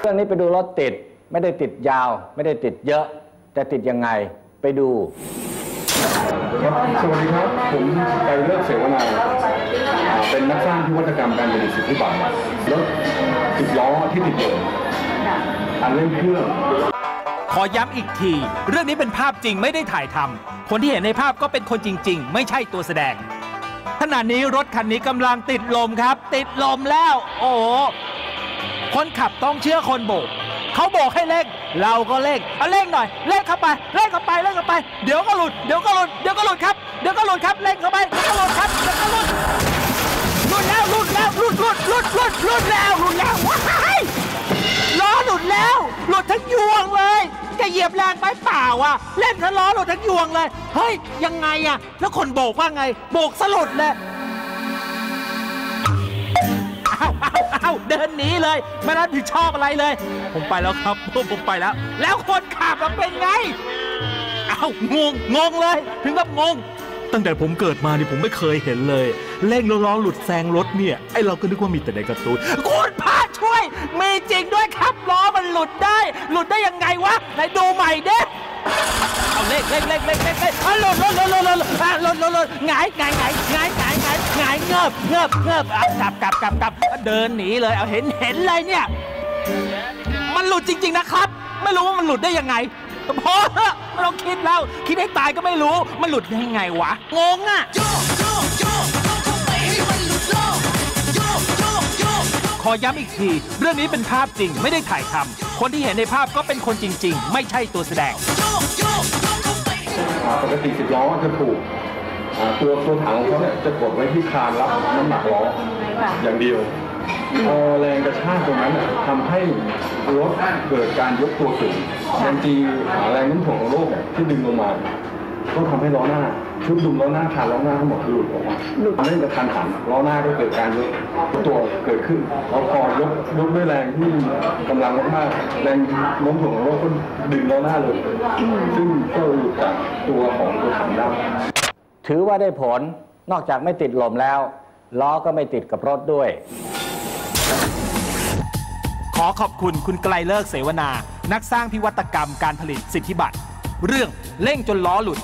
เรื่องนี้ไปดูรถติดไม่ได้ติดยาว ไม่ได้ติดเยอะ แต่ติดยังไงไปดูครับสวัสดีครับ ผมไกรเลิศเสวนาอ่าเป็นนักสร้างพิวัตกรรมการผลิตสิทธิบัตรรถสิบล้อที่ติดลมอันเร่งเครื่องขอย้ำอีกที เรื่องนี้เป็นภาพจริงไม่ได้ถ่ายทำคนที่เห็นในภาพก็เป็นคนจริง ๆ ไม่ใช่ตัวแสดงขณะนี้รถคันนี้กำลังติดลมครับ ติดลมแล้ว โอ้โห คนขับต้องเชื่อคนโบกเขาโบกให้เร่งเราก็เร่งเอาเร่งหน่อยเร่งเข้าไปเร่งเข้าไปเร่งเข้าไป เดี๋ยวก็หลุดเดี๋ยวก็หลุดเดี๋ยวก็หลุดครับเดี๋ยวก็หลุดครับเร่งเข้าไปเดี๋ยวก็หลุดครับเดี๋ยวก็หลุดหลุดแล้วหลุดแล้วหลุดหลุดหลุดหลุดหลุดแล้วหลุดแล้วว้ายล้อหลุดแล้วหลุดทั้งยวงเลยจะเหยียบแรงไปเปล่าอะเล่นทั้งล้อหลุดทั้งยวงเลย เฮ้ยยังไงอะแล้วคนโบกว่าไง โบกสลุดเลย อ้าวอ้าวเดินหนีเลยไม่รับผิดชอบอะไรเลย ผมไปแล้วครับผมไปแล้ว แล้วคนขับอะเป็นไงเอ้างงงงเลย ถึงกับงงตั้งแต่ผมเกิดมานี่ผมไม่เคยเห็นเลยเร่งแล้วล้อหลุดแซงรถเนี่ยไอเราก็นึกว่ามีแต่ในการ์ตูนคุณพระช่วย มีจริงด้วยครับล้อมันหลุดได้ หลุดได้ยังไงวะไหนดูใหม่เด้เอาเร่งเร่งเร่งเร่งเร่งเร่งเอาหลุดหลุดหลุดหลุดหลุดอะหลุดหลุดหลุดหงายหงายหงายหงายห งายหงายหงายเงือบเงือบเงือบอะกลับกลับกลับกลับเดินหนีเลยเอาเห็นเห็นเลยเนี่ย มันหลุดจริง ๆนะครับ ไม่รู้ว่ามันหลุดได้ยังไงพอเถอะไม่ต้องคิดแล้ว คิดให้ตายก็ไม่รู้ มันหลุดได้ยังไงวะ งงอะ ขอย้ำอีกที เรื่องนี้เป็นภาพจริงไม่ได้ถ่ายทำคนที่เห็นในภาพก็เป็นคนจริง ๆ ไม่ใช่ตัวแสดงปกติสิบล้อจะถูก ตัวตัวถังของเขาเนี่ยจะกดไว้ที่คานรับน้ำหนักล้ออย่างเดียวพอแรงกระชากตรงนั้นน่ะทำให้รถเกิดการยกตัวสูงแรงจีอ่าแรงโน้ำถ่วงของโลกเนี่ยที่ดึงลงมา ก็ทำให้ล้อหน้าชุดดุมล้อหน้าคานล้อหน้าทั้งหมดหลุดออกมาทำให้กระทันหันล้อหน้าก็เกิดการยกตัวเกิดขึ้นแล้วพอยกยกด้วยแรงที่กำลังมากๆแรงโน้มถ่วงของโลกก็ดึงล้อหน้าเลย ซึ่งก็หลุดจากตัวของตัวถังได้ ถือว่าได้ผลนอกจากไม่ติดลมแล้ว ล้อก็ไม่ติดกับรถด้วย ขอขอบคุณคุณไกลเลิกเสวนา นักสร้างพิวัตกรรมการผลิตสิทธิบัตร เรื่องเร่งจนล้อหลุด